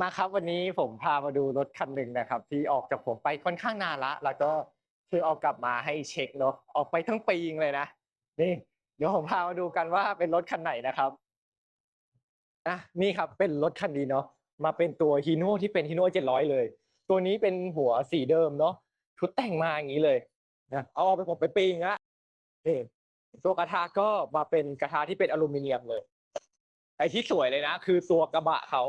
มาครับวันนี้ผมพามาดูรถคันหนึ่งนะครับ ที่ออกจากผมไปค่อนข้างนานละ แล้วก็คือเอากลับมาให้เช็คเนาะออกไปทั้งปีงเลยนะนี่ เดี๋ยวผมพามาดูกันว่าเป็นรถคันไหนนะครับอะนี่ครับเป็นรถคันนี้เนาะมาเป็นตัวฮีโน่ที่เป็นฮีโน่เจ็ดร้อยเลย ตัวนี้เป็นหัวสีเดิมเนาะชุดแต่งมาอย่างนี้เลยนะเอาออกไปผมไปปีงละนี่ตัวกระทะก็มาเป็นกระทะที่เป็นอลูมิเนียมเลยไอ้ที่สวยเลยนะ คือตัวกระบะเขา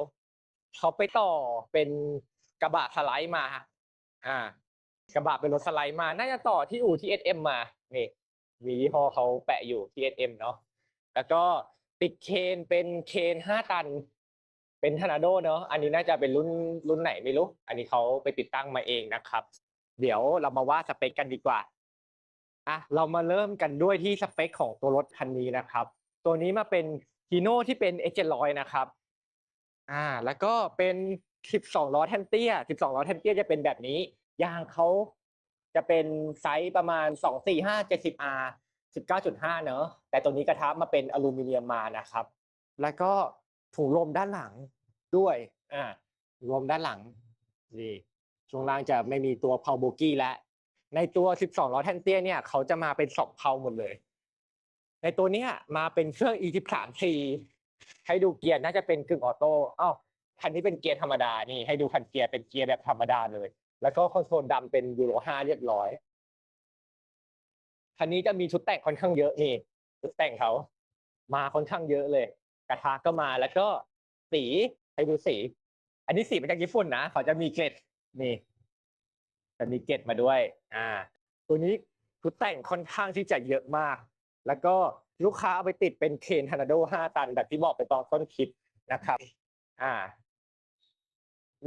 เขาไปต่อเป็นกระบะสไลด์มา อ่า กระบะเป็นรถสไลด์มา น่าจะต่อที่อู่ที่ SM มานี่มียี่ห้อเขาแปะอยู่ที่ SM เนาะแล้วก็ติดเคนเป็นเคนห้าตัน เป็นทนาโดเนาะอันนี้น่าจะเป็นรุ่นรุ่นไหนไม่รู้ อันนี้เขาไปติดตั้งมาเองนะครับ เดี๋ยวเรามาว่าสเปคกันดีกว่าอะเรามาเริ่มกันด้วยที่สเปคของตัวรถคันนี้นะครับ ตัวนี้มาเป็นฮีโน่ที่เป็น X700 นะครับ อ่า แล้วก็เป็น 12 ล้อแทนเตี้ย 12 ล้อแทนเตี้ยจะเป็นแบบนี้ ยางเขาจะเป็นไซส์ประมาณ 245 70R 19.5 เนอะ แต่ตัวนี้กระทะมาเป็นอลูมิเนียมมานะครับ แล้วก็ถุงลมด้านหลังด้วย อ่าลมด้านหลังนี่ช่วงล่างจะไม่มีตัวเพาโบกี้แล้วในตัว 12 ล้อแทนเตี้ยเนี่ยเขาจะมาเป็นสองเพาหมดเลย ในตัวเนี้ยมาเป็นเครื่อง E13C ให้ดูเกียร์น่าจะเป็นกึ่งออโต้อ้าวคันนี้เป็นเกียร์ธรรมดานี่ให้ดูคันเกียร์เป็นเกียร์แบบธรรมดาเลย แล้วก็คอนโซลดำเป็นยูโร5เรียบร้อยคันนี้จะมีชุดแต่งค่อนข้างเยอะนี่ชุดแต่งเขามาค่อนข้างเยอะเลย กระทะก็มาแล้วก็สีให้ดูสี อันนี้สีมาจากญี่ปุ่นนะเขาจะมีเกล็ดนี่จะมีเกล็ดมาด้วย อ่า ตัวนี้ชุดแต่งค่อนข้างที่จะเยอะมาก แล้วก็ ลูกค้าเอาไปติดเป็นเคนทอร์นาโด5ตันแบบที่บอกไปตอนต้นคลิปนะครับ อ่า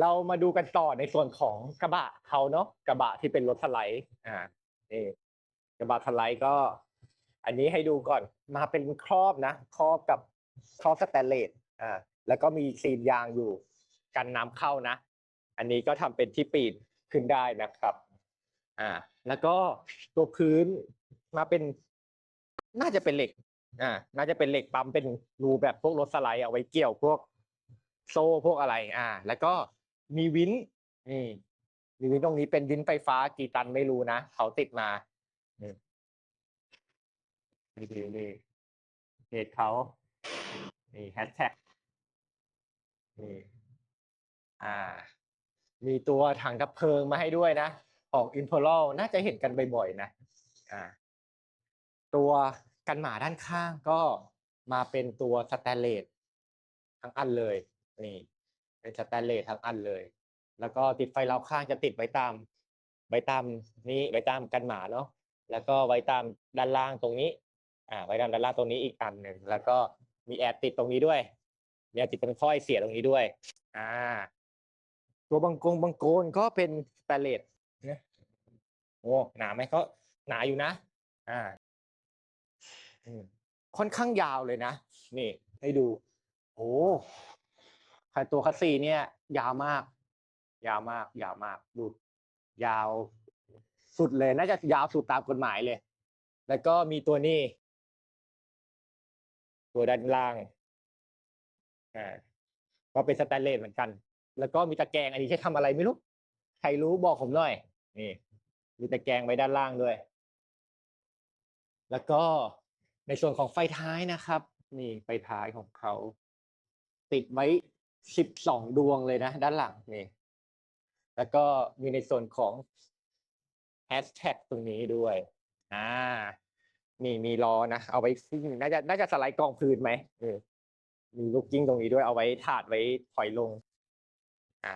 เรามาดูกันต่อในส่วนของกระบะเขาเนาะกระบะที่เป็นรถสไลด์อ่านี่กระบะสไลด์ก็ อันนี้ให้ดูก่อนมาเป็นครอบนะครอบกับครอบสแตนเลสอ่าแล้วก็มีซีนยางอยู่กันน้ำเข้านะ อันนี้ก็ทำเป็นที่ปีนขึ้นได้นะครับ อ่า แล้วก็ตัวพื้นมาเป็น น่าจะเป็นเหล็ก อ่า น่าจะเป็นเหล็กปั๊มเป็นรูแบบพวกรถสไลด์เอาไว้เกี่ยวพวกโซ่พวกอะไร อ่า แล้วก็มีวินนี่มีวินตรงนี้เป็นวินไฟฟ้ากี่ตันไม่รู้นะเขาติดมานี่นี่นี่นี่เพจเขานี่แฮชแท็กนี่อ่า มีตัวถังดับเพลิงมาให้ด้วยนะ ของ Imperial น่าจะเห็นกันบ่อยๆนะ อ่า ตัวกันหมาด้านข้างก็มาเป็นตัวสแตนเลสทั้งอันเลยนี่เป็นสแตนเลสทั้งอันเลย แล้วก็ติดไฟรอบข้างจะติดไว้ตามไว้ตามนี้ไว้ตามกันหมาเนาะแล้วก็ไว้ตามด้านล่างตรงนี้ อ่า ไว้ตามด้านล่างตรงนี้อีกอันหนึ่งแล้วก็มีแอร์ติดตรงนี้ด้วยมีแอร์ติดเป็นข้อยเสียตรงนี้ด้วย อ่า ตัวบังกงบังโกนก็เป็นสแตนเลสเนี่ยโอ้หนาไหมก็หนาอยู่นะ อ่า ค่อนข้างยาวเลยนะ นี่ ให้ดู โอ้คันตัวคัสซีเนี่ย ยาวมาก ยาวมาก ยาวมาก ดู ยาวสุดเลย น่าจะยาวสุดตามกฎหมายเลย แล้วก็มีตัวนี้ ตัวด้านล่าง อ่า ก็เป็นสแตนเลสเหมือนกัน แล้วก็มีตะแกรงอันนี้ใช้ทำอะไรไม่รู้ ใครรู้บอกผมหน่อย นี่ มีตะแกรงไว้ด้านล่างด้วย แล้วก็ ในส่วนของไฟท้ายนะครับ นี่ไฟท้ายของเขา ติดไว้สิบสองดวงเลยนะ ด้านหลังนี่ แล้วก็มีในส่วนของแฮชแท็กตรงนี้ด้วย อ่า นี่มีล้อนะ เอาไว้ซิ่งน่าจะน่าจะสไลด์กองพื้นไหมเออมีลูกกิ้งตรงนี้ด้วย เอาไว้ถาดไว้ถอยลง อ่า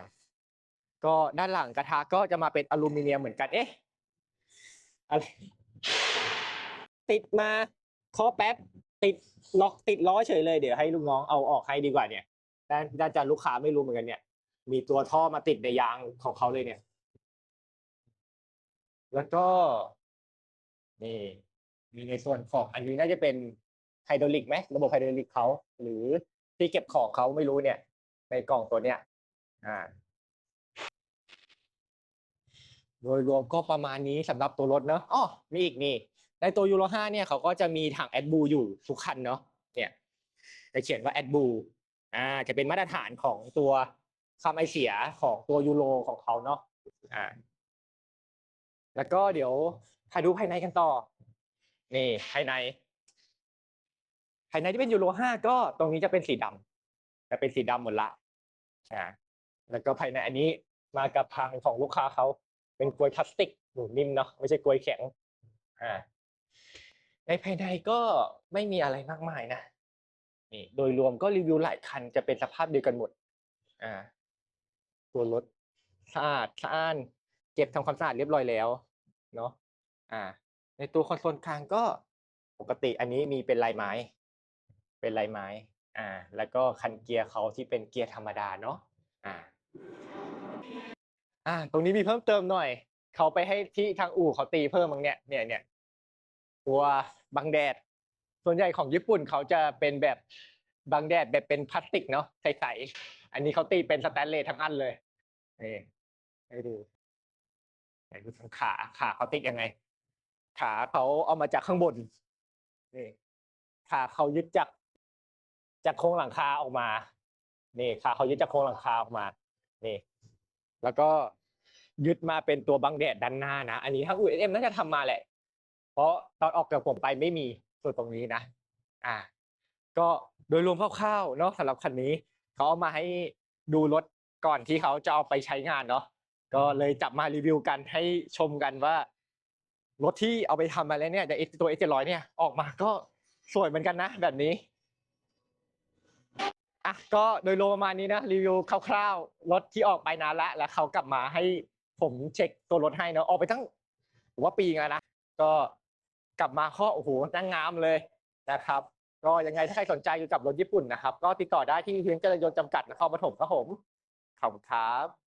ก็ด้านหลังกระทะก็จะมาเป็นอลูมิเนียมเหมือนกัน เอ๊ะ อะไร ติดมา เคาแป๊บติดล็อกติดล้อเฉยเลยเดี๋ยวให้ลูกน้องเอาออกให้ดีกว่าเนี่ยด้านด้านจะลูกค้าไม่รู้เหมือนกันเนี่ย มีตัวท่อมาติดในยางของเขาเลยเนี่ย แล้วก็นี่มีในส่วนของอันนี้น่าจะเป็นไฮดรอลิกไหมระบบไฮดรอลิกเขาหรือที่เก็บของเขาไม่รู้เนี่ย ในกล่องตัวเนี้ยอ่า โดยรวมก็ประมาณนี้สำหรับตัวรถเนอะอ๋อมีอีกนี่ ในตัวยูโร5เนี่ยเขาก็จะมีถังแอดบูอยู่ทุกคันเนาะเนี่ยจะเขียนว่าแอดบูอ่าจะเป็นมาตรฐานของตัวคำไอเสียของตัวยูโรของเขาเนาะอ่าแล้วก็เดี๋ยวถ่ายดูภายในกันต่อ นี่ภายใน ภายในที่เป็นยูโรห้าก็ตรงนี้จะเป็นสีดำจะเป็นสีดำหมดละอ่าแล้วก็ภายในอันนี้มากับทางของลูกค้าเขาเป็นกลวยพลาสติกหนูนิ่มเนาะไม่ใช่กลวยแข็งอ่า ในภายในก็ไม่มีอะไรมากมายนะนี่โดยรวมก็รีวิวหลายคันจะเป็นสภาพเดียวกันหมด อ่า ตัวรถสะอาดสะอ้าน เก็บทำความสะอาดเรียบร้อยแล้วเนาะอ่า ในตัวคอนโซลกลางก็ปกติอันนี้มีเป็นลายไม้ เป็นลายไม้ อ่า แล้วก็คันเกียร์เขาที่เป็นเกียร์ธรรมดาเนาะอ่า อ่า ตรงนี้มีเพิ่มเติมหน่อย เขาไปให้ที่ทางอู่เขาตีเพิ่มมั้งเนี่ยเนี่ยเนี่ย ตัวบังแดด ส่วนใหญ่ของญี่ปุ่นเขาจะเป็นแบบบังแดดแบบเป็นพลาสติกเนาะใสๆอันนี้เขาตีเป็นสแตนเลสทั้งอันเลยนี่ให้ดูให้ดูทางขาขาเขาติดยังไง ขาเขาเอามาจากข้างบนนี่ขาเขายึดจากจากโครงหลังคาออกมา นี่ขาเขายึดจากโครงหลังคาออกมา นี่ แล้วก็ยึดมาเป็นตัวบังแดดด้านหน้านะ อันนี้ทางอู่เอ็มน่าจะทำมาแหละ เพราะตอนออกจากผมไปไม่มีส่วนตรงนี้นะ อ่า ก็โดยรวมคร่าวๆเนาะสำหรับคันนี้เขาเอามาให้ดูรถก่อนที่เขาจะเอาไปใช้งานเนาะก็เลยจับมารีวิวกันให้ชมกันว่ารถที่เอาไปทำมาแล้วเนี่ยแต่ตัว X 700เนี่ยออกมาก็สวยเหมือนกันนะ แบบนี้อะก็โดยรวมประมาณนี้นะรีวิวคร่าวๆรถที่ออกไปนานละแล้วเขากลับมาให้ผมเช็คตัวรถให้เนาะออกไปตั้งผมว่าปีแล้วนะก็ กลับมาข้อโอ้โหนั่งงามเลยนะครับ ก็ยังไงถ้าใครสนใจเกี่ยวกับรถญี่ปุ่นนะครับ ก็ติดต่อได้ที่เพียงเจริญยนต์จำกัดนครปฐมครับผมขอบคุณครับ